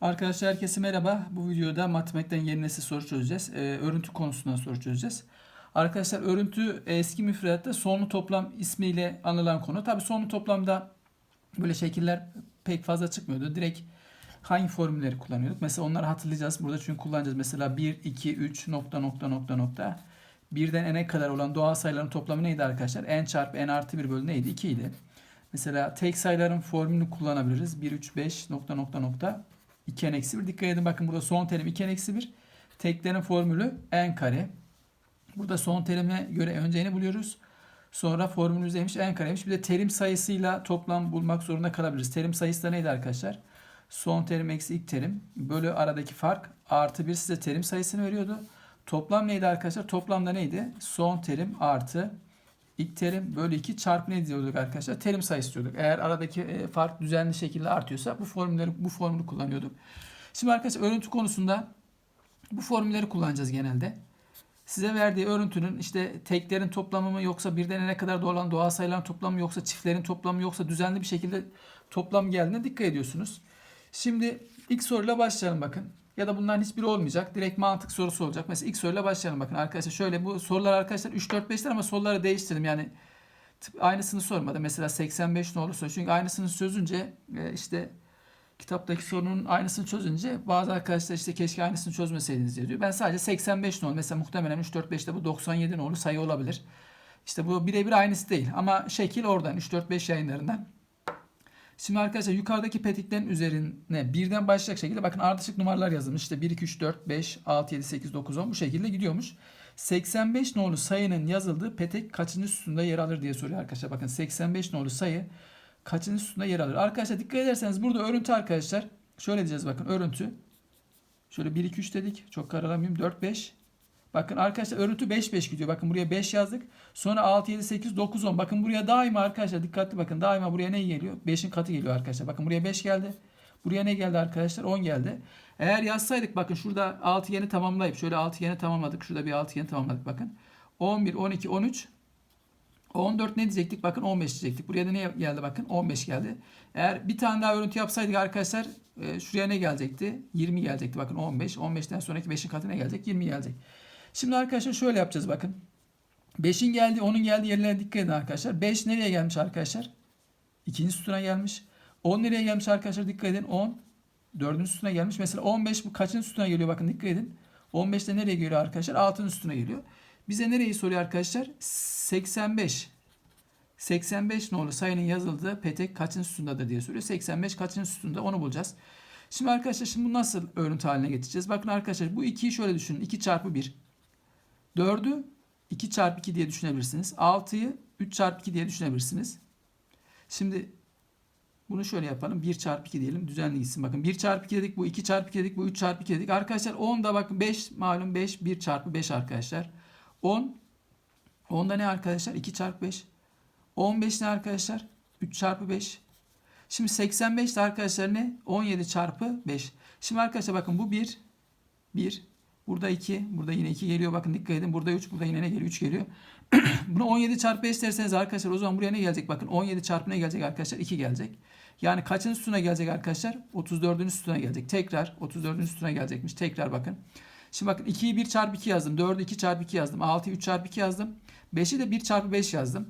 Arkadaşlar herkese merhaba. Bu videoda matematikten yeni nesil soru çözeceğiz. Ee, örüntü konusundan soru çözeceğiz. Arkadaşlar örüntü eski müfredatta sonlu toplam ismiyle anılan konu. Tabi sonlu toplamda böyle şekiller pek fazla çıkmıyordu. Direkt hangi formülleri kullanıyorduk? Mesela onları hatırlayacağız. Burada çünkü kullanacağız. Mesela 1, 2, 3 nokta nokta nokta nokta. Birden n'e kadar olan doğal sayıların toplamı neydi arkadaşlar? n çarpı n artı 1 bölü neydi? 2 idi. Mesela tek sayıların formülünü kullanabiliriz. 1, 3, 5 nokta nokta nokta. 2n eksi 1. Dikkat edin bakın burada son terim 2n eksi 1. Teklerin formülü n kare. Burada son terime göre önce n'i buluyoruz. Sonra formülümüzdeymiş n kareymiş. Bir de terim sayısıyla toplam bulmak zorunda kalabiliriz. Terim sayısı da neydi arkadaşlar? Son terim eksi ilk terim bölü aradaki fark artı 1 size terim sayısını veriyordu. Toplam neydi arkadaşlar? Toplamda neydi? Son terim artı ilk terim bölü 2 çarpı ne diyorduk arkadaşlar? Terim sayısı diyorduk. Eğer aradaki e, fark düzenli şekilde artıyorsa bu formülleri bu formülü kullanıyorduk. Şimdi arkadaşlar örüntü konusunda bu formülleri kullanacağız genelde. Size verdiği örüntünün işte teklerin toplamı mı yoksa birden ne kadar olan doğal sayıların toplamı mı yoksa çiftlerin toplamı yoksa düzenli bir şekilde toplam geldiğine dikkat ediyorsunuz. Şimdi ilk soruyla başlayalım bakın. Ya da bunların hiçbiri olmayacak. Direkt mantık sorusu olacak. Mesela ilk soruyla başlayalım bakın. Arkadaşlar şöyle bu sorular arkadaşlar 3 4 5'ler ama soruları değiştirdim. Yani aynısını sormadım. Mesela 85 ne olursa çünkü aynısını çözünce e, işte kitaptaki sorunun aynısını çözünce bazı arkadaşlar işte keşke aynısını çözmeseydiniz diye diyor. Ben sadece 85 ne olur. Mesela muhtemelen 3 4 5'te bu 97 ne olur sayı olabilir. İşte bu birebir aynısı değil ama şekil oradan 3 4 5 yayınlarından. Şimdi arkadaşlar yukarıdaki petiklerin üzerine birden başlayacak şekilde bakın ardışık numaralar yazılmış. İşte 1, 2, 3, 4, 5, 6, 7, 8, 9, 10 bu şekilde gidiyormuş. 85 nolu sayının yazıldığı petek kaçıncı sütunda yer alır diye soruyor arkadaşlar. Bakın 85 nolu sayı kaçıncı sütunda yer alır? Arkadaşlar dikkat ederseniz burada örüntü arkadaşlar. Şöyle diyeceğiz bakın örüntü. Şöyle 1, 2, 3 dedik. Çok karalamayayım. 4, 5. Bakın arkadaşlar örüntü 5, 5 gidiyor. Bakın buraya 5 yazdık. Sonra 6, 7, 8, 9, 10. Bakın buraya daima arkadaşlar dikkatli bakın. Daima buraya ne geliyor? 5'in katı geliyor arkadaşlar. Bakın buraya 5 geldi. Buraya ne geldi arkadaşlar? 10 geldi. Eğer yazsaydık bakın şurada altıgeni tamamlayıp şöyle altıgeni tamamladık. Şurada bir altıgeni tamamladık bakın. 11, 12, 13, 14 ne diyecektik? Bakın 15 diyecektik. Buraya da ne geldi bakın? 15 geldi. Eğer bir tane daha örüntü yapsaydık arkadaşlar e, şuraya ne gelecekti? 20 gelecekti. Bakın 15. 15'ten sonraki 5'in katı ne gelecek? 20 gelecek. Şimdi arkadaşlar şöyle yapacağız bakın. 5'in geldiği 10'un geldiği yerlere dikkat edin arkadaşlar. 5 nereye gelmiş arkadaşlar? İkinci sütuna gelmiş. 10 nereye gelmiş arkadaşlar? Dikkat edin. 10 dördüncü sütuna gelmiş. Mesela 15 bu kaçıncı sütuna geliyor? Bakın dikkat edin. 15 de nereye geliyor arkadaşlar? 6. sütuna geliyor. Bize nereyi soruyor arkadaşlar? 85. 85 nolu sayının yazıldığı petek kaçıncı sütundadır diye soruyor. 85 kaçıncı sütunda onu bulacağız. Şimdi arkadaşlar şimdi bu nasıl örüntü haline getireceğiz? Bakın arkadaşlar bu 2'yi şöyle düşünün. 2 çarpı 1. 4'ü 2 çarpı 2 diye düşünebilirsiniz. 6'yı 3 çarpı 2 diye düşünebilirsiniz. Şimdi bunu şöyle yapalım. 1 çarpı 2 diyelim. Düzenli gitsin. Bakın 1 çarpı 2 dedik. Bu 2 çarpı 2 dedik. Bu 3 çarpı 2 dedik. Arkadaşlar 10 da bakın 5 malum 5. 1 çarpı 5 arkadaşlar. 10. 10 da ne arkadaşlar? 2 çarpı 5. 15 ne arkadaşlar? 3 çarpı 5. Şimdi 85 de arkadaşlar ne? 17 çarpı 5. Şimdi arkadaşlar bakın bu 1. 1. Burada 2. Burada yine 2 geliyor. Bakın dikkat edin. Burada 3. Burada yine ne geliyor? 3 geliyor. Bunu 17 çarpı 5 derseniz arkadaşlar o zaman buraya ne gelecek? Bakın 17 çarpı ne gelecek arkadaşlar? 2 gelecek. Yani kaçıncı sütuna gelecek arkadaşlar? 34. sütuna gelecek. Tekrar 34. sütuna gelecekmiş. Tekrar bakın. Şimdi bakın 2'yi 1 çarpı 2 yazdım. 4'ü 2 çarpı 2 yazdım. 6'yı 3 çarpı 2 yazdım. 5'i de 1 çarpı 5 yazdım.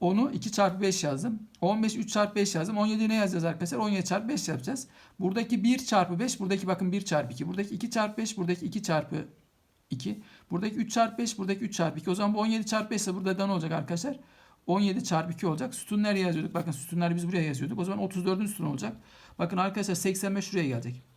10'u 2 çarpı 5 yazdım. 15 3 çarpı 5 yazdım. 17'yi ne yazacağız arkadaşlar? 17 çarpı 5 yapacağız. Buradaki 1 çarpı 5, buradaki bakın 1 çarpı 2. Buradaki 2 çarpı 5, buradaki 2 çarpı 2. Buradaki 3 çarpı 5, buradaki 3 çarpı 2. O zaman bu 17 çarpı 5 ise burada da ne olacak arkadaşlar? 17 çarpı 2 olacak. Sütun nereye yazıyorduk? Bakın sütunları biz buraya yazıyorduk. O zaman 34'ün sütun olacak. Bakın arkadaşlar 85 şuraya gelecek.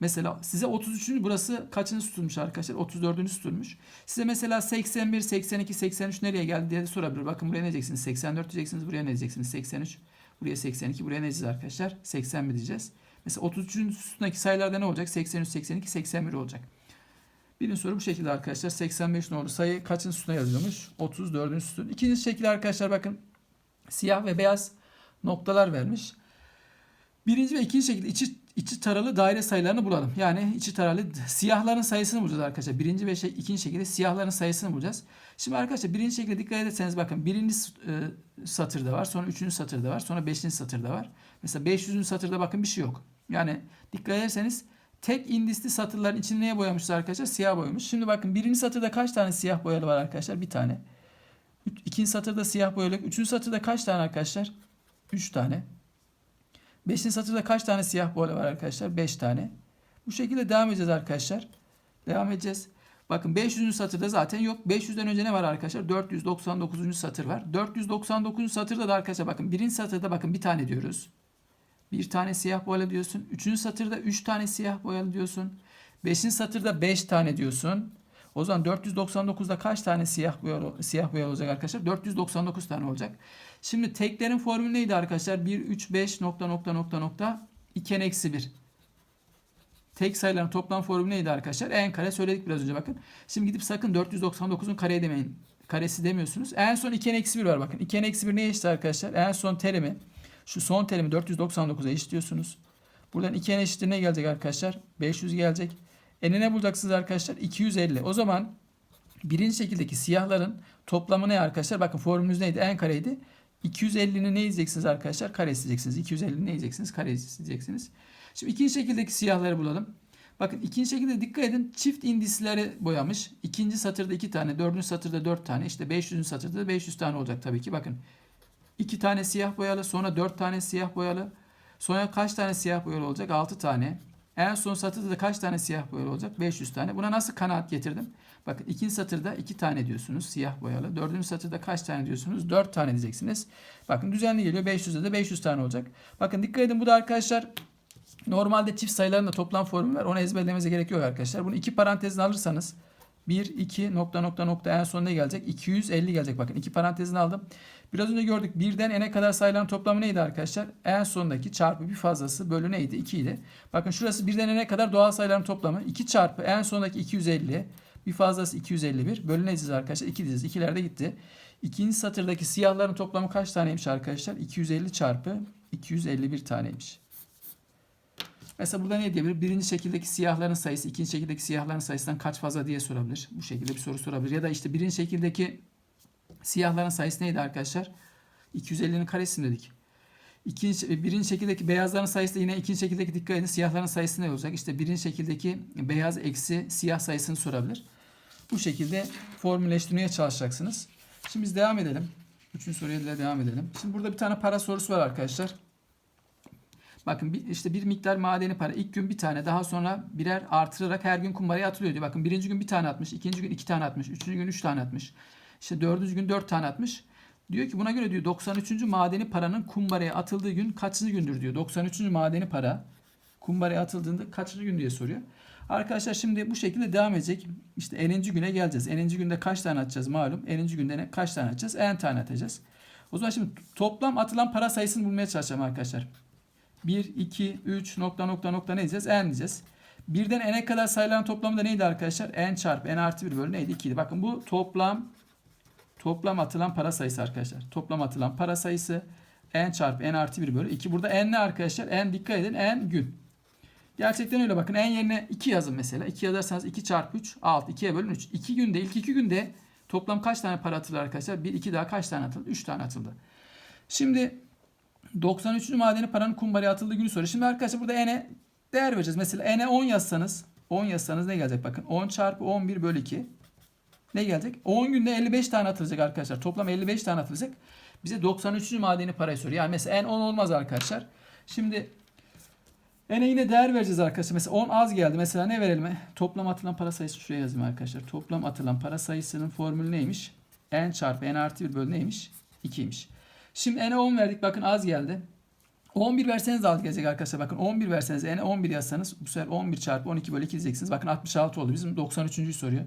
Mesela size 33. burası kaçıncı sütunmuş arkadaşlar? 34. sütunmuş. Size mesela 81, 82, 83 nereye geldi diye sorabilir. Bakın buraya ne diyeceksiniz? 84 diyeceksiniz. Buraya ne diyeceksiniz? 83. Buraya 82. Buraya ne diyeceğiz arkadaşlar? 81 diyeceğiz. Mesela 33. sütundaki sayılarda ne olacak? 83, 82, 81 olacak. Birinci soru bu şekilde arkadaşlar. 85 nolu sayı kaçıncı sütuna yazılıyormuş? 34. sütun. İkinci şekilde arkadaşlar bakın. Siyah ve beyaz noktalar vermiş. Birinci ve ikinci şekilde içi, içi taralı daire sayılarını bulalım. Yani içi taralı siyahların sayısını bulacağız arkadaşlar. Birinci ve şey, ikinci şekilde siyahların sayısını bulacağız. Şimdi arkadaşlar birinci şekilde dikkat ederseniz bakın birinci e, satırda var. Sonra üçüncü satırda var. Sonra beşinci satırda var. Mesela 500. satırda bakın bir şey yok. Yani dikkat ederseniz tek indisli satırların içini neye boyamışız arkadaşlar? Siyah boyamış. Şimdi bakın birinci satırda kaç tane siyah boyalı var arkadaşlar? Bir tane. İkinci satırda siyah boyalı. Üçüncü satırda kaç tane arkadaşlar? Üç tane. Beşinci satırda kaç tane siyah boyalı var arkadaşlar? Beş tane. Bu şekilde devam edeceğiz arkadaşlar. Devam edeceğiz. Bakın 500. satırda zaten yok. 500'den önce ne var arkadaşlar? 499. satır var. 499. satırda da arkadaşlar bakın birinci satırda bakın bir tane diyoruz. Bir tane siyah boyalı diyorsun. Üçüncü satırda üç tane siyah boyalı diyorsun. Beşinci satırda beş tane diyorsun. O zaman 499'da kaç tane siyah boyalı, siyah boyalı olacak arkadaşlar? 499 tane olacak. Şimdi teklerin formülü neydi arkadaşlar? 1, 3, 5 nokta nokta nokta nokta 2 n eksi 1. Tek sayıların toplam formülü neydi arkadaşlar? En kare söyledik biraz önce bakın. Şimdi gidip sakın 499'un kareye demeyin. Karesi demiyorsunuz. En son 2 n eksi 1 var bakın. 2 n eksi 1 neye eşit arkadaşlar? En son terimi şu son terimi 499'a eşitliyorsunuz. Buradan 2 n eşittir ne gelecek arkadaşlar? 500 gelecek. N'e ne bulacaksınız arkadaşlar? 250. O zaman birinci şekildeki siyahların toplamı ne arkadaşlar? Bakın formülümüz neydi? En kareydi. 250'ni ne izleyeceksiniz arkadaşlar? Kare isteyeceksiniz. 250'ni ne izleyeceksiniz? Kare isteyeceksiniz. Şimdi ikinci şekildeki siyahları bulalım. Bakın ikinci şekilde dikkat edin. Çift indisleri boyamış. İkinci satırda iki tane, dördüncü satırda dört tane. İşte 500. satırda da 500 tane olacak tabii ki. Bakın iki tane siyah boyalı, sonra dört tane siyah boyalı. Sonra kaç tane siyah boyalı olacak? 6 tane. En son satırda da kaç tane siyah boyalı olacak? 500 tane. Buna nasıl kanaat getirdim? Bakın ikinci satırda 2 tane diyorsunuz siyah boyalı. Dördüncü satırda kaç tane diyorsunuz? 4 tane diyeceksiniz. Bakın düzenli geliyor. 500'de de 500 tane olacak. Bakın dikkat edin bu da arkadaşlar normalde çift sayıların da toplam formülü var. Onu ezberlemenize gerek yok arkadaşlar. Bunu iki parantezine alırsanız 1, 2 nokta nokta nokta en son ne gelecek? 250 gelecek. Bakın iki parantezini aldım. Biraz önce gördük. Birden n'e kadar sayıların toplamı neydi arkadaşlar? En sondaki çarpı bir fazlası bölü neydi? 2 idi. Bakın şurası birden n'e kadar doğal sayıların toplamı. 2 çarpı en sondaki 250 bir fazlası 251 bölü ne diyeceğiz arkadaşlar? 2 diyeceğiz. İkiler de gitti. İkinci satırdaki siyahların toplamı kaç taneymiş arkadaşlar? 250 çarpı 251 taneymiş. Mesela burada ne diyebilir? Birinci şekildeki siyahların sayısı ikinci şekildeki siyahların sayısından kaç fazla diye sorabilir. Bu şekilde bir soru sorabilir. Ya da işte birinci şekildeki siyahların sayısı neydi arkadaşlar? 250'nin karesi dedik. İkinci, birinci şekildeki beyazların sayısı da yine ikinci şekildeki dikkat edin siyahların sayısı ne olacak? İşte birinci şekildeki beyaz eksi siyah sayısını sorabilir. Bu şekilde formülleştirmeye çalışacaksınız. Şimdi biz devam edelim. Üçüncü soruya da devam edelim. Şimdi burada bir tane para sorusu var arkadaşlar. Bakın işte bir miktar madeni para ilk gün bir tane daha sonra birer artırarak her gün kumbaraya atılıyor diyor. Bakın birinci gün bir tane atmış, ikinci gün iki tane atmış, üçüncü gün üç tane atmış. İşte dördüncü gün dört tane atmış. Diyor ki buna göre diyor 93. madeni paranın kumbaraya atıldığı gün kaçıncı gündür diyor. 93. madeni para kumbaraya atıldığında kaçıncı gün diye soruyor. Arkadaşlar şimdi bu şekilde devam edecek. İşte eninci güne geleceğiz. Eninci günde kaç tane atacağız malum. Eninci günde ne, kaç tane atacağız? En tane atacağız. O zaman şimdi toplam atılan para sayısını bulmaya çalışacağım arkadaşlar. 1, 2, 3 nokta nokta nokta ne diyeceğiz? N diyeceğiz. Birden n'e kadar sayıların toplamı da neydi arkadaşlar? N çarpı n artı 1 bölü neydi? 2 idi. Bakın bu toplam toplam atılan para sayısı arkadaşlar. Toplam atılan para sayısı n çarpı n artı 1 bölü 2. Burada n ne arkadaşlar? N dikkat edin n gün. Gerçekten öyle bakın. n yerine 2 yazın mesela. 2 yazarsanız 2 çarpı 3 6. 2'ye bölün 3. 2 günde ilk 2 günde toplam kaç tane para atılır arkadaşlar? 1 2 daha kaç tane atıldı? 3 tane atıldı. Şimdi 93. madeni paranın kumbaraya atıldığı günü soruyor. Şimdi arkadaşlar burada n'e değer vereceğiz. Mesela n'e 10 yazsanız 10 yazsanız ne gelecek? Bakın 10 çarpı 11 bölü 2 ne gelecek? 10 günde 55 tane atılacak arkadaşlar. Toplam 55 tane atılacak. Bize 93. madeni parayı soruyor. Yani mesela n 10 olmaz arkadaşlar. Şimdi n'e yine değer vereceğiz arkadaşlar. Mesela 10 az geldi. Mesela ne verelim? Toplam atılan para sayısı şuraya yazayım arkadaşlar. Toplam atılan para sayısının formülü neymiş? n çarpı n artı 1 bölü neymiş? 2'ymiş. Şimdi n'e 10 verdik. Bakın az geldi. 11 verseniz az gelecek arkadaşlar. Bakın 11 verseniz n'e 11 yazsanız bu sefer 11 çarpı 12 bölü 2 diyeceksiniz. Bakın 66 oldu. Bizim 93.'ü soruyor.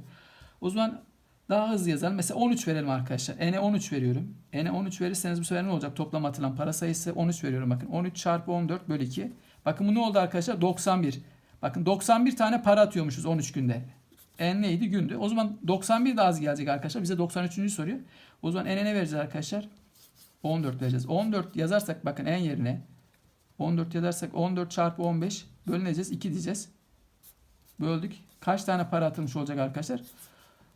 O zaman daha hızlı yazalım. Mesela 13 verelim arkadaşlar. N'e 13 veriyorum. N'e 13 verirseniz bu sefer ne olacak? Toplam atılan para sayısı 13 veriyorum. Bakın 13 çarpı 14 bölü 2. Bakın bu ne oldu arkadaşlar? 91. Bakın 91 tane para atıyormuşuz 13 günde. N neydi? Gündü. O zaman 91 de az gelecek arkadaşlar. Bize 93. soruyor. O zaman N'e ne vereceğiz arkadaşlar? 14 vereceğiz. 14 yazarsak bakın en yerine 14 yazarsak 14 çarpı 15 bölüneceğiz. 2 diyeceğiz. Böldük. Kaç tane para atılmış olacak arkadaşlar?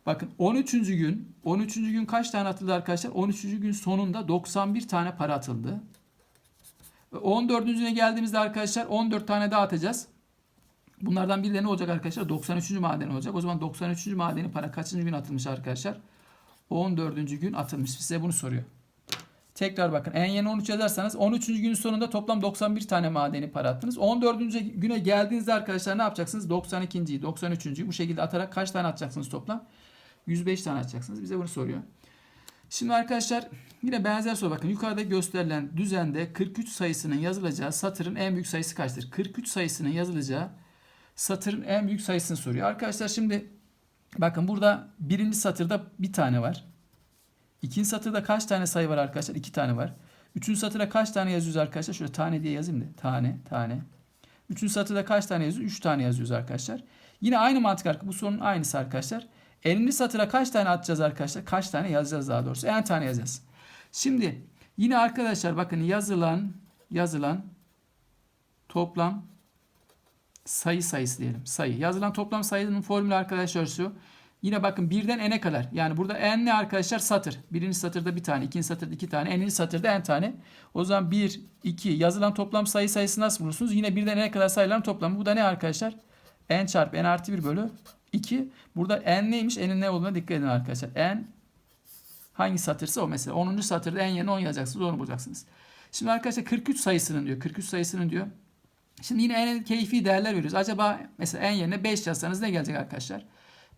Bakın 13. gün 13. gün kaç tane atıldı arkadaşlar? 13. gün sonunda 91 tane para atıldı. 14. güne geldiğimizde arkadaşlar 14 tane daha atacağız. Bunlardan biri de ne olacak arkadaşlar? 93. maden olacak. O zaman 93. madeni para kaçıncı gün atılmış arkadaşlar? 14. gün atılmış. Size bunu soruyor. Tekrar bakın. En yeni 13 yazarsanız 13. günün sonunda toplam 91 tane madeni para attınız. 14. güne geldiğinizde arkadaşlar ne yapacaksınız? 92. 93. bu şekilde atarak kaç tane atacaksınız toplam? 105 tane atacaksınız. Bize bunu soruyor. Şimdi arkadaşlar yine benzer soru bakın. Yukarıda gösterilen düzende 43 sayısının yazılacağı satırın en büyük sayısı kaçtır? 43 sayısının yazılacağı satırın en büyük sayısını soruyor. Arkadaşlar şimdi bakın burada birinci satırda bir tane var. İkinci satırda kaç tane sayı var arkadaşlar? İki tane var. Üçüncü satırda kaç tane yazıyoruz arkadaşlar? Şöyle tane diye yazayım da. Tane, tane. Üçüncü satırda kaç tane yazıyoruz? Üç tane yazıyoruz arkadaşlar. Yine aynı mantık arkadaşlar. Bu sorunun aynısı arkadaşlar. 50. satıra kaç tane atacağız arkadaşlar? Kaç tane yazacağız daha doğrusu? En tane yazacağız. Şimdi yine arkadaşlar bakın yazılan yazılan toplam sayı sayısı diyelim. Sayı. Yazılan toplam sayının formülü arkadaşlar şu. Yine bakın birden n'e kadar. Yani burada n ne arkadaşlar? Satır. Birinci satırda bir tane, ikinci satırda iki tane, n'inci satırda n tane. O zaman 1, 2 yazılan toplam sayı sayısı nasıl bulursunuz? Yine birden n'e kadar sayıların toplamı. Bu da ne arkadaşlar? n çarpı n artı 1 bölü 2. Burada n neymiş? N'in ne olduğuna dikkat edin arkadaşlar. n hangi satırsa o mesela. 10. satırda n yerine 10 yazacaksınız. Onu bulacaksınız. Şimdi arkadaşlar 43 sayısının diyor. 43 sayısının diyor. Şimdi yine n'e keyfi değerler veriyoruz. Acaba mesela n yerine 5 yazsanız ne gelecek arkadaşlar?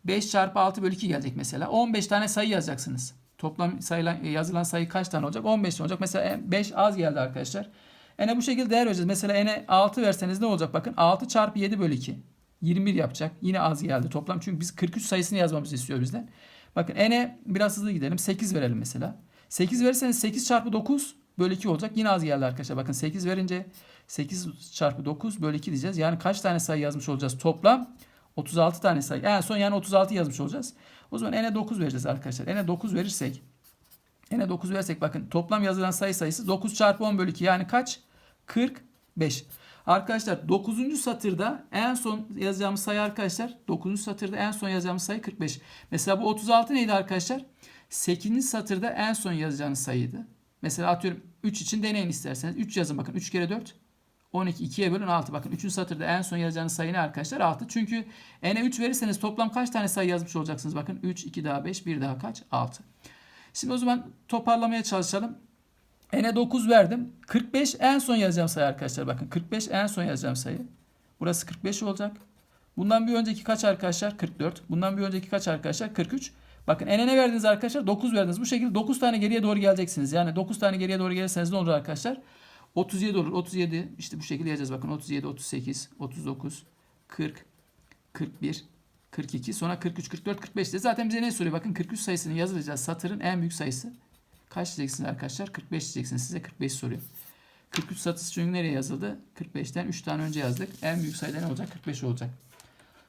5 çarpı 6 bölü 2 gelecek mesela. 15 tane sayı yazacaksınız. Toplam sayılan, yazılan sayı kaç tane olacak? 15 olacak. Mesela 5 az geldi arkadaşlar. N'e bu şekilde değer vereceğiz. Mesela n'e 6 verseniz ne olacak? Bakın 6 çarpı 7 bölü 2. 21 yapacak. Yine az geldi toplam. Çünkü biz 43 sayısını yazmamızı istiyor bizden. Bakın n'e biraz hızlı gidelim. 8 verelim mesela. 8 verirseniz 8 çarpı 9 bölü 2 olacak. Yine az geldi arkadaşlar. Bakın 8 verince 8 çarpı 9 bölü 2 diyeceğiz. Yani kaç tane sayı yazmış olacağız? Toplam 36 tane sayı. En son yani 36 yazmış olacağız. O zaman n'e 9 vereceğiz arkadaşlar. n'e 9 verirsek n'e 9 verirsek bakın toplam yazılan sayı sayısı 9 çarpı 10 bölü 2 yani kaç? 45. Arkadaşlar 9. satırda en son yazacağımız sayı arkadaşlar 9. satırda en son yazacağımız sayı 45. Mesela bu 36 neydi arkadaşlar? 8. satırda en son yazacağınız sayıydı. Mesela atıyorum 3 için deneyin isterseniz. 3 yazın bakın 3 kere 4 12 2'ye bölün 6. Bakın 3. satırda en son yazacağınız sayı ne arkadaşlar? 6. Çünkü n'e 3 verirseniz toplam kaç tane sayı yazmış olacaksınız? Bakın 3, 2 daha 5, 1 daha kaç? 6. Şimdi o zaman toparlamaya çalışalım. N'e 9 verdim. 45 en son yazacağım sayı arkadaşlar. Bakın 45 en son yazacağım sayı. Burası 45 olacak. Bundan bir önceki kaç arkadaşlar? 44. Bundan bir önceki kaç arkadaşlar? 43. Bakın n'e ne verdiniz arkadaşlar? 9 verdiniz. Bu şekilde 9 tane geriye doğru geleceksiniz. Yani 9 tane geriye doğru gelirseniz ne olur arkadaşlar? 37 olur. 37 işte bu şekilde yazacağız. Bakın 37, 38, 39, 40, 41, 42. Sonra 43, 44, 45 de zaten bize ne soruyor? Bakın 43 sayısını yazılacağız. Satırın en büyük sayısı. Kaç diyeceksiniz arkadaşlar? 45 diyeceksiniz. Size 45 soruyor. 43 satısı çünkü nereye yazıldı? 45'ten 3 tane önce yazdık. En büyük sayıda ne olacak? 45 olacak.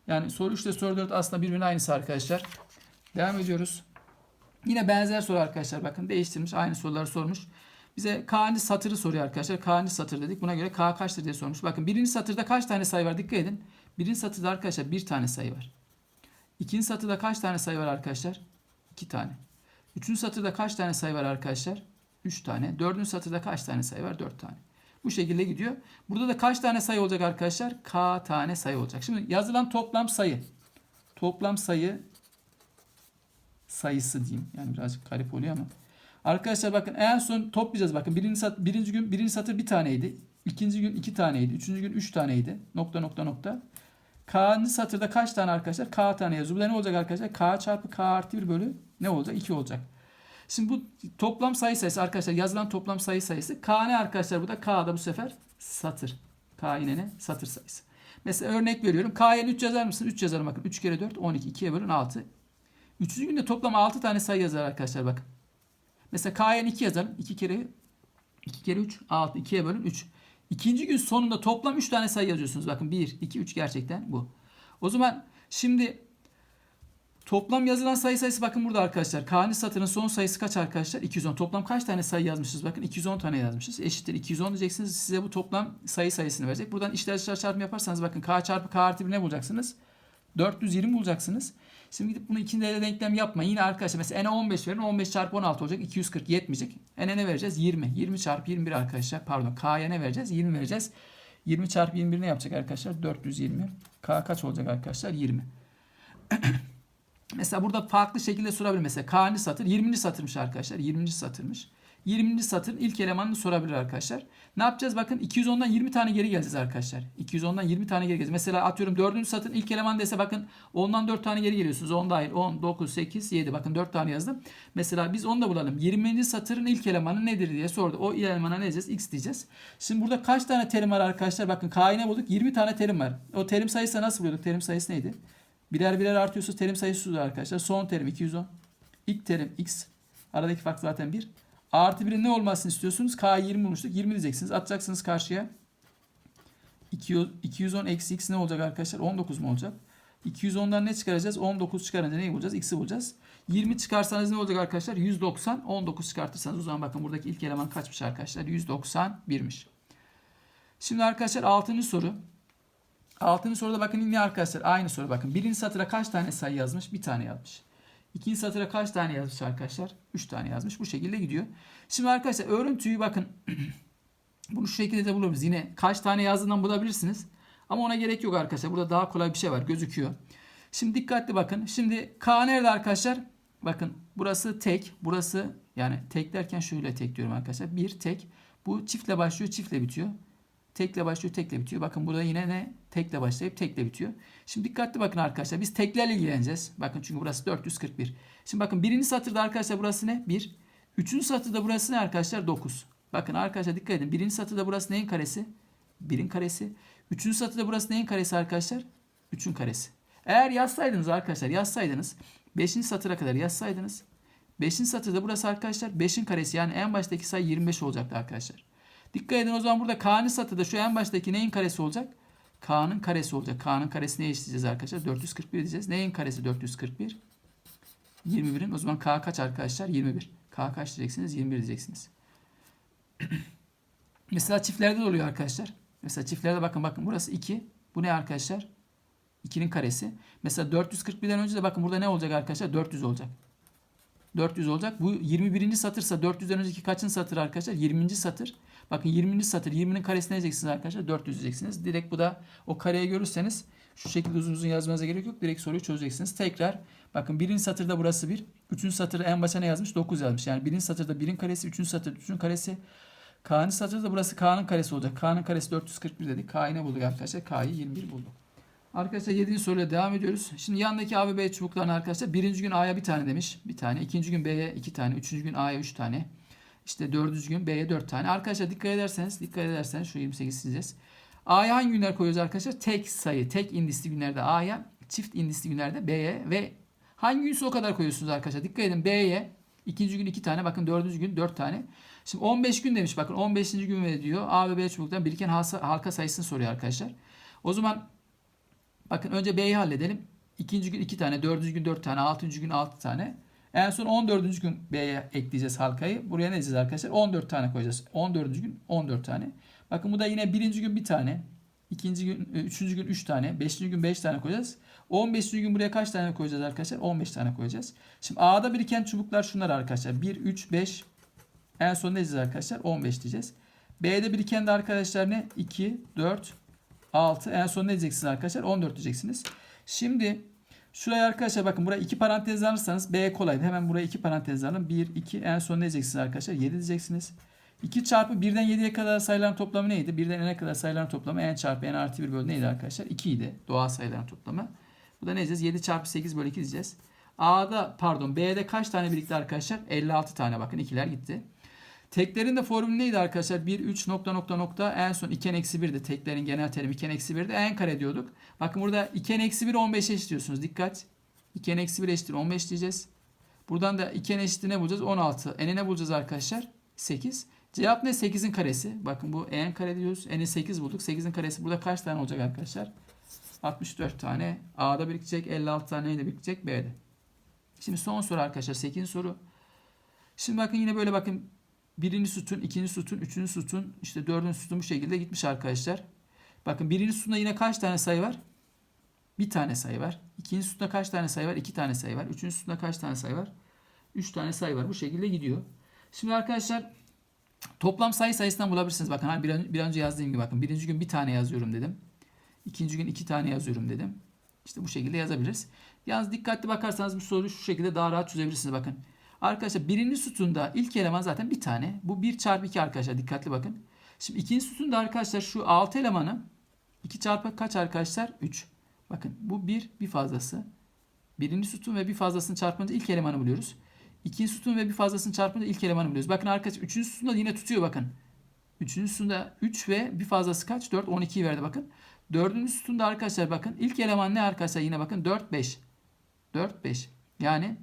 Yani soru 3 ile soru 4 aslında birbirine aynısı arkadaşlar. Devam ediyoruz. Yine benzer soru arkadaşlar. Bakın değiştirmiş. Aynı soruları sormuş. Bize K'nci satırı soruyor arkadaşlar. K'nci satır dedik. Buna göre K kaçtır diye sormuş. Bakın birinci satırda kaç tane sayı var? Dikkat edin. Birinci satırda arkadaşlar bir tane sayı var. İkinci satırda kaç tane sayı var arkadaşlar? İki tane. Üçüncü satırda kaç tane sayı var arkadaşlar? Üç tane. Dördüncü satırda kaç tane sayı var? Dört tane. Bu şekilde gidiyor. Burada da kaç tane sayı olacak arkadaşlar? K tane sayı olacak. Şimdi yazılan toplam sayı. Toplam sayı sayısı diyeyim. Yani birazcık garip oluyor ama. Arkadaşlar bakın en son toplayacağız. Bakın birinci, sat, birinci gün birinci satır bir taneydi. İkinci gün iki taneydi. Üçüncü gün üç taneydi. Nokta nokta nokta. K'nın satırda kaç tane arkadaşlar? K tane yazıyor. Bu da ne olacak arkadaşlar? K çarpı K artı 1 bölü ne olacak? 2 olacak. Şimdi bu toplam sayı sayısı arkadaşlar yazılan toplam sayı sayısı. K ne arkadaşlar? Bu da K da bu sefer satır. K yine ne? Satır sayısı. Mesela örnek veriyorum. K'ya 3 yazar mısın? 3 yazarım bakın. 3 kere 4 12. 2'ye bölün 6. Üçüncü günde toplam 6 tane sayı yazar arkadaşlar bakın. Mesela K'ya 2 yazalım. 2 kere 2 kere 3 6. 2'ye bölün 3. İkinci gün sonunda toplam 3 tane sayı yazıyorsunuz. Bakın 1, 2, 3 gerçekten bu. O zaman şimdi toplam yazılan sayı sayısı bakın burada arkadaşlar. K'nın satırın son sayısı kaç arkadaşlar? 210. Toplam kaç tane sayı yazmışız? Bakın 210 tane yazmışız. Eşittir 210 diyeceksiniz. Size bu toplam sayı sayısını verecek. Buradan işler dışarı çarpımı yaparsanız bakın K çarpı K artı 1 ne bulacaksınız? 420 bulacaksınız. Şimdi gidip bunu ikinde de denklem yapmayın. Yine arkadaşlar mesela n'e 15 verin. 15 çarpı 16 olacak. 240 yetmeyecek. n'e ne vereceğiz? 20. 20 çarpı 21 arkadaşlar. Pardon k'ya ne vereceğiz? 20 vereceğiz. 20 çarpı 21 ne yapacak arkadaşlar? 420. K kaç olacak arkadaşlar? 20. Mesela burada farklı şekilde sorabilir. Mesela K'nı satır 20. satırmış arkadaşlar. 20. satırmış. 20. satır ilk elemanını sorabilir arkadaşlar. Ne yapacağız? Bakın 210'dan 20 tane geri geleceğiz arkadaşlar. 210'dan 20 tane geri geleceğiz. Mesela atıyorum 4. satırın ilk eleman dese bakın 10'dan 4 tane geri geliyorsunuz. 10 dahil 10, 9, 8, 7. Bakın 4 tane yazdım. Mesela biz onu da bulalım. 20. satırın ilk elemanı nedir diye sordu. O elemana ne diyeceğiz? X diyeceğiz. Şimdi burada kaç tane terim var arkadaşlar? Bakın K'yı ne bulduk? 20 tane terim var. O terim sayısı nasıl buluyorduk? Terim sayısı neydi? Birer birer artıyorsa terim sayısı arkadaşlar. Son terim 210. İlk terim x. Aradaki fark zaten 1. Artı 1'in ne olmasını istiyorsunuz? K 20 bulmuştuk. 20 diyeceksiniz. Atacaksınız karşıya. 210 eksi x ne olacak arkadaşlar? 19 mu olacak? 210'dan ne çıkaracağız? 19 çıkarınca neyi bulacağız? X'i bulacağız. 20 çıkarsanız ne olacak arkadaşlar? 190. 19 çıkartırsanız o zaman bakın buradaki ilk eleman kaçmış arkadaşlar? 191'miş. Şimdi arkadaşlar 6. soru. Altıncı soruda bakın yine arkadaşlar aynı soru bakın. Birinci satıra kaç tane sayı yazmış? Bir tane yazmış. İkinci satıra kaç tane yazmış arkadaşlar? Üç tane yazmış. Bu şekilde gidiyor. Şimdi arkadaşlar örüntüyü bakın. bunu şu şekilde de buluruz. Yine kaç tane yazdığından bulabilirsiniz. Ama ona gerek yok arkadaşlar. Burada daha kolay bir şey var. Gözüküyor. Şimdi dikkatli bakın. Şimdi K nerede arkadaşlar? Bakın burası tek. Burası yani tek derken şöyle tek diyorum arkadaşlar. Bir tek. Bu çiftle başlıyor. Çiftle bitiyor. Tekle başlıyor, tekle bitiyor. Bakın burada yine ne? Tekle başlayıp tekle bitiyor. Şimdi dikkatli bakın arkadaşlar. Biz teklerle ilgileneceğiz. Bakın çünkü burası 441. Şimdi bakın birinci satırda arkadaşlar burası ne? 1. Üçüncü satırda burası ne arkadaşlar? 9. Bakın arkadaşlar dikkat edin. Birinci satırda burası neyin karesi? 1'in karesi. Üçüncü satırda burası neyin karesi arkadaşlar? 3'ün karesi. Eğer yazsaydınız arkadaşlar yazsaydınız 5. satıra kadar yazsaydınız 5. satırda burası arkadaşlar 5'in karesi yani en baştaki sayı 25 olacaktı arkadaşlar. Dikkat edin o zaman burada K'nın satıda şu en baştaki neyin karesi olacak? K'nın karesi olacak. K'nın karesini eşitleyeceğiz arkadaşlar. 441 diyeceğiz. Neyin karesi 441? 21'in. O zaman K kaç arkadaşlar? 21. K kaç diyeceksiniz? 21 diyeceksiniz. Mesela çiftlerde de oluyor arkadaşlar. Mesela çiftlerde bakın bakın burası 2. Bu ne arkadaşlar? 2'nin karesi. Mesela 441'den önce de bakın burada ne olacak arkadaşlar? 400 olacak. 400 olacak. Bu 21. satırsa 400'den önceki kaçın satır arkadaşlar? 20. satır. Bakın 20. satır 20'nin karesini diyeceksiniz arkadaşlar. 400 diyeceksiniz. Direkt bu da o kareye görürseniz şu şekilde uzun uzun yazmanıza gerek yok. Direkt soruyu çözeceksiniz. Tekrar bakın birinci satırda burası 1. Üçüncü satırda en başa ne yazmış? 9 yazmış. Yani birinci satırda 1'in karesi, üçüncü satırda 3'ün karesi. K'nın satırda burası K'nın karesi olacak. K'nın karesi 441 dedik. K'yı ne bulduk arkadaşlar? K'yı 21 bulduk. Arkadaşlar 7. soruyla devam ediyoruz. Şimdi yandaki A ve B çubuklarını arkadaşlar birinci gün A'ya bir tane demiş. Bir tane. ikinci gün B'ye iki tane. Üçüncü gün A'ya üç tane. İşte dördüncü gün B'ye dört tane. Arkadaşlar dikkat ederseniz, dikkat ederseniz şu 28 sileceğiz. A'ya hangi günler koyuyoruz arkadaşlar? Tek sayı, tek indisli günlerde A'ya, çift indisli günlerde B'ye ve hangi günse o kadar koyuyorsunuz arkadaşlar. Dikkat edin B'ye ikinci gün iki tane, bakın dördüncü gün dört tane. Şimdi 15 gün demiş bakın 15. gün ve diyor A ve B çubuktan biriken halka sayısını soruyor arkadaşlar. O zaman bakın önce B'yi halledelim. İkinci gün iki tane, dördüncü gün dört tane, altıncı gün altı tane. En son 14. gün B'ye ekleyeceğiz halkayı. Buraya ne diyeceğiz arkadaşlar? 14 tane koyacağız. 14. gün 14 tane. Bakın bu da yine birinci gün bir tane. ikinci gün, e, üçüncü gün 3 tane. Beşinci gün 5 tane koyacağız. 15. gün buraya kaç tane koyacağız arkadaşlar? 15 tane koyacağız. Şimdi A'da biriken çubuklar şunlar arkadaşlar. 1, 3, 5. En son ne diyeceğiz arkadaşlar? 15 diyeceğiz. B'de biriken de arkadaşlar ne? 2, 4, 6. En son ne diyeceksiniz arkadaşlar? 14 diyeceksiniz. Şimdi Şuraya arkadaşlar bakın buraya iki parantez alırsanız B kolaydı. Hemen buraya iki parantez alın. 1, 2 en son ne diyeceksiniz arkadaşlar? 7 diyeceksiniz. 2 çarpı 1'den 7'ye kadar sayıların toplamı neydi? 1'den n'e kadar sayıların toplamı n çarpı n artı 1 bölü neydi arkadaşlar? 2 idi. Doğal sayıların toplamı. Bu da ne diyeceğiz? 7 çarpı 8 bölü 2 diyeceğiz. A'da pardon B'de kaç tane birlikte arkadaşlar? 56 tane bakın ikiler gitti. Teklerin de formülü neydi arkadaşlar? 1, 3 nokta nokta nokta en son 2 eksi 1'di. Teklerin genel terimi 2 eksi 1'di. En kare diyorduk. Bakın burada 2 eksi 1 15 eşitliyorsunuz. Dikkat. 2 eksi 1 eşittir 15 diyeceğiz. Buradan da 2 eşittir ne bulacağız? 16. N'e ne bulacağız arkadaşlar? 8. Cevap ne? 8'in karesi. Bakın bu en kare diyoruz. N'e 8 bulduk. 8'in karesi burada kaç tane olacak arkadaşlar? 64 tane. A'da birikecek. 56 tane neyle birikecek? B'de. Şimdi son soru arkadaşlar. 8. soru. Şimdi bakın yine böyle bakın. Birinci sütun, ikinci sütun, üçüncü sütun, işte dördüncü sütun bu şekilde gitmiş arkadaşlar. Bakın birinci sütunda yine kaç tane sayı var? Bir tane sayı var. İkinci sütunda kaç tane sayı var? İki tane sayı var. Üçüncü sütunda kaç tane sayı var? Üç tane sayı var. Bu şekilde gidiyor. Şimdi arkadaşlar toplam sayı sayısından bulabilirsiniz. Bakın hani bir, önce yazdığım gibi bakın. Birinci gün bir tane yazıyorum dedim. İkinci gün iki tane yazıyorum dedim. İşte bu şekilde yazabiliriz. Yalnız dikkatli bakarsanız bu soruyu şu şekilde daha rahat çözebilirsiniz. Bakın. Arkadaşlar birinci sütunda ilk eleman zaten bir tane. Bu 1 çarpı 2 arkadaşlar. Dikkatli bakın. Şimdi ikinci sütunda arkadaşlar şu 6 elemanı 2 çarpı kaç arkadaşlar? 3. Bakın bu bir bir fazlası. Birinci sütun ve bir fazlasını çarpınca ilk elemanı buluyoruz. İkinci sütun ve bir fazlasını çarpınca ilk elemanı buluyoruz. Bakın arkadaşlar üçüncü sütunda yine tutuyor bakın. Üçüncü sütunda 3 ve bir fazlası kaç? 4. 12'yi verdi bakın. Dördüncü sütunda arkadaşlar bakın. ilk eleman ne arkadaşlar? Yine bakın 4, 5. 4, 5. Yani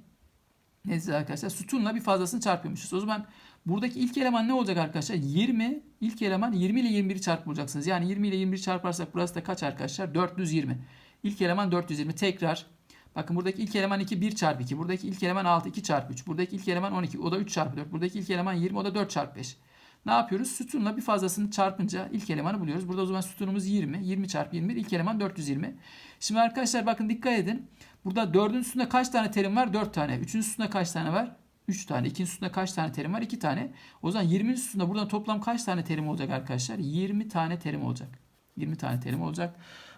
ne diyeceğiz arkadaşlar? Sütunla bir fazlasını çarpıyormuşuz. O zaman buradaki ilk eleman ne olacak arkadaşlar? 20. ilk eleman 20 ile 21'i çarpıp bulacaksınız. Yani 20 ile 21 çarparsak burası da kaç arkadaşlar? 420. İlk eleman 420. Tekrar. Bakın buradaki ilk eleman 2 1 çarpı 2. Buradaki ilk eleman 6 2 çarpı 3. Buradaki ilk eleman 12. O da 3 çarpı 4. Buradaki ilk eleman 20. O da 4 çarpı 5. Ne yapıyoruz? Sütunla bir fazlasını çarpınca ilk elemanı buluyoruz. Burada o zaman sütunumuz 20. 20 çarpı 21. ilk eleman 420. Şimdi arkadaşlar bakın dikkat edin. Burada dördüncü sütunda kaç tane terim var? 4 tane. Üçüncü sütunda kaç tane var? 3 tane. İkinci sütunda kaç tane terim var? 2 tane. O zaman 20. sütunda buradan toplam kaç tane terim olacak arkadaşlar? 20 tane terim olacak. 20 tane terim olacak.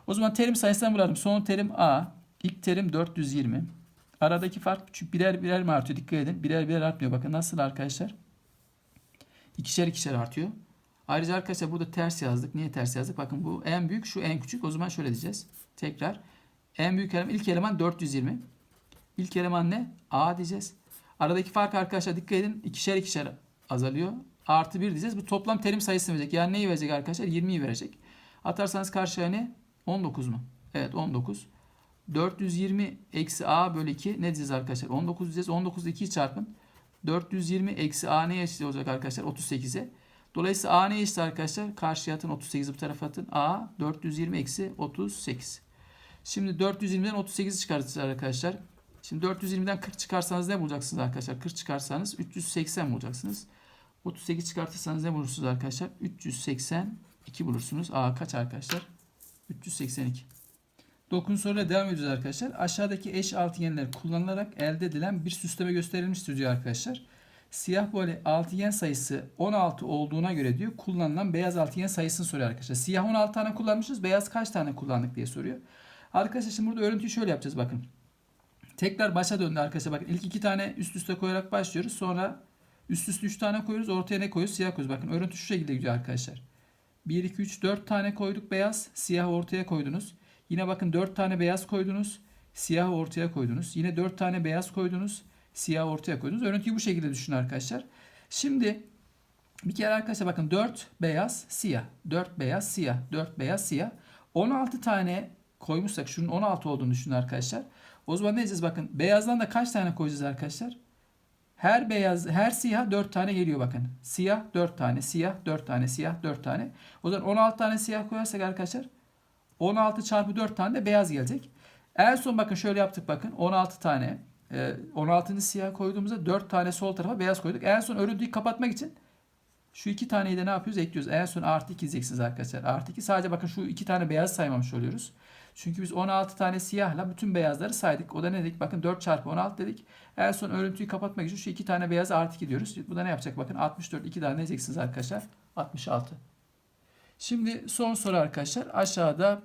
O zaman terim sayısından bulalım. Son terim A. İlk terim 420. Aradaki fark küçük birer birer mi artıyor? Dikkat edin. Birer birer artmıyor. Bakın nasıl arkadaşlar? İkişer ikişer artıyor. Ayrıca arkadaşlar burada ters yazdık. Niye ters yazdık? Bakın bu en büyük şu en küçük. O zaman şöyle diyeceğiz. Tekrar. En büyük eleman ilk eleman 420. İlk eleman ne? A diyeceğiz. Aradaki fark arkadaşlar dikkat edin. ikişer ikişer azalıyor. Artı 1 diyeceğiz. Bu toplam terim sayısını verecek. Yani neyi verecek arkadaşlar? 20'yi verecek. Atarsanız karşıya ne? 19 mu? Evet 19. 420 eksi A bölü 2 ne diyeceğiz arkadaşlar? 19 diyeceğiz. 19'da 2'yi çarpın. 420 eksi A neye eşit olacak arkadaşlar? 38'e. Dolayısıyla A neye eşit arkadaşlar? Karşıya atın 38'i bu tarafa atın. A 420 eksi 38. Şimdi 420'den 38'i çıkartacağız arkadaşlar. Şimdi 420'den 40 çıkarsanız ne bulacaksınız arkadaşlar? 40 çıkarsanız 380 bulacaksınız. 38 çıkartırsanız ne bulursunuz arkadaşlar? 382 bulursunuz. A kaç arkadaşlar? 382. 9. soruyla devam ediyoruz arkadaşlar. Aşağıdaki eş altıgenler kullanılarak elde edilen bir süsleme gösterilmiştir diyor arkadaşlar. Siyah böyle altıgen sayısı 16 olduğuna göre diyor kullanılan beyaz altıgen sayısını soruyor arkadaşlar. Siyah 16 tane kullanmışız. Beyaz kaç tane kullandık diye soruyor. Arkadaşlar şimdi burada örüntüyü şöyle yapacağız bakın. Tekrar başa döndü arkadaşlar. Bakın ilk iki tane üst üste koyarak başlıyoruz. Sonra üst üste 3 tane koyuyoruz. Ortaya ne koyuyoruz? Siyah koyuyoruz. Bakın örüntü şu şekilde gidiyor arkadaşlar. 1, 2, 3, 4 tane koyduk beyaz. Siyah ortaya koydunuz. Yine bakın 4 tane beyaz koydunuz. Siyah ortaya koydunuz. Yine 4 tane beyaz koydunuz. Siyah ortaya koydunuz. Örüntüyü bu şekilde düşünün arkadaşlar. Şimdi bir kere arkadaşlar bakın 4 beyaz siyah. 4 beyaz siyah. 4 beyaz siyah. 16 tane koymuşsak şunun 16 olduğunu düşünün arkadaşlar. O zaman ne diyeceğiz bakın. Beyazdan da kaç tane koyacağız arkadaşlar? Her beyaz, her siyah 4 tane geliyor bakın. Siyah 4 tane, siyah 4 tane, siyah 4 tane. O zaman 16 tane siyah koyarsak arkadaşlar 16 çarpı 4 tane de beyaz gelecek. En son bakın şöyle yaptık bakın. 16 tane. E, 16. siyah koyduğumuzda 4 tane sol tarafa beyaz koyduk. En son örüntüyü kapatmak için şu iki taneyi de ne yapıyoruz? Ekliyoruz. En son artı 2 diyeceksiniz arkadaşlar. Artı 2 sadece bakın şu iki tane beyaz saymamış oluyoruz. Çünkü biz 16 tane siyahla bütün beyazları saydık. O da ne dedik? Bakın 4 çarpı 16 dedik. En son örüntüyü kapatmak için şu iki tane beyaz artı 2 diyoruz. Bu da ne yapacak? Bakın 64 2 daha ne diyeceksiniz arkadaşlar? 66. Şimdi son soru arkadaşlar. Aşağıda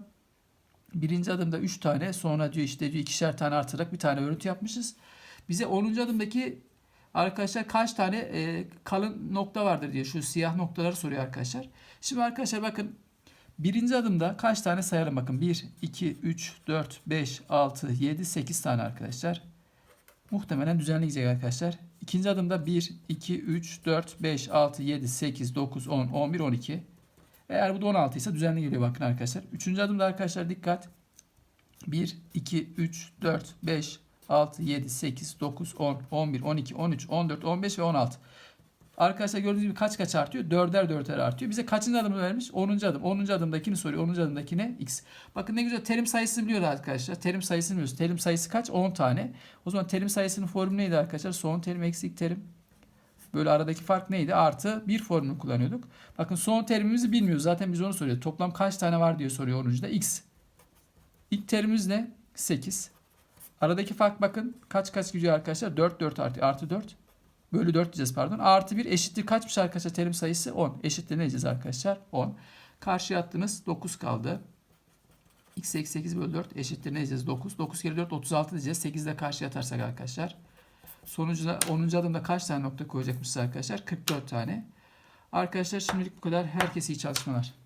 birinci adımda 3 tane sonra diyor işte diyor ikişer tane artarak bir tane örüntü yapmışız. Bize 10. adımdaki arkadaşlar kaç tane e, kalın nokta vardır diye şu siyah noktaları soruyor arkadaşlar. Şimdi arkadaşlar bakın birinci adımda kaç tane sayalım bakın. 1, 2, 3, 4, 5, 6, 7, 8 tane arkadaşlar. Muhtemelen düzenli gidecek arkadaşlar. İkinci adımda 1, 2, 3, 4, 5, 6, 7, 8, 9, 10, 11, 12. Eğer bu da 16 ise düzenli geliyor bakın arkadaşlar. Üçüncü adımda arkadaşlar dikkat. 1, 2, 3, 4, 5, 6, 7, 8, 9, 10, 11, 12, 13, 14, 15 ve 16. Arkadaşlar gördüğünüz gibi kaç kaç artıyor? Dörder dörder artıyor. Bize kaçıncı adımı vermiş? 10. adım. 10. adımdakini soruyor. 10. adımdakine x. Bakın ne güzel terim sayısını biliyor arkadaşlar. Terim sayısını biliyoruz. Terim sayısı kaç? 10 tane. O zaman terim sayısının formülü neydi arkadaşlar? Son terim eksi ilk terim. Böyle aradaki fark neydi? Artı bir formülünü kullanıyorduk. Bakın son terimimizi bilmiyoruz. Zaten biz onu soruyor. Toplam kaç tane var diye soruyor 10. da x. İlk terimimiz ne? 8. Aradaki fark bakın kaç kaç gidiyor arkadaşlar? 4 4 artı, artı 4. Bölü 4 diyeceğiz pardon. Artı 1 eşittir kaçmış arkadaşlar terim sayısı? 10. Eşittir ne diyeceğiz arkadaşlar? 10. Karşıya attınız 9 kaldı. x eksi 8 bölü 4 eşittir ne diyeceğiz? 9. 9 kere 4 36 diyeceğiz. 8 de karşıya atarsak arkadaşlar. Sonucunda 10. adımda kaç tane nokta koyacakmışız arkadaşlar? 44 tane. Arkadaşlar şimdilik bu kadar. Herkese iyi çalışmalar.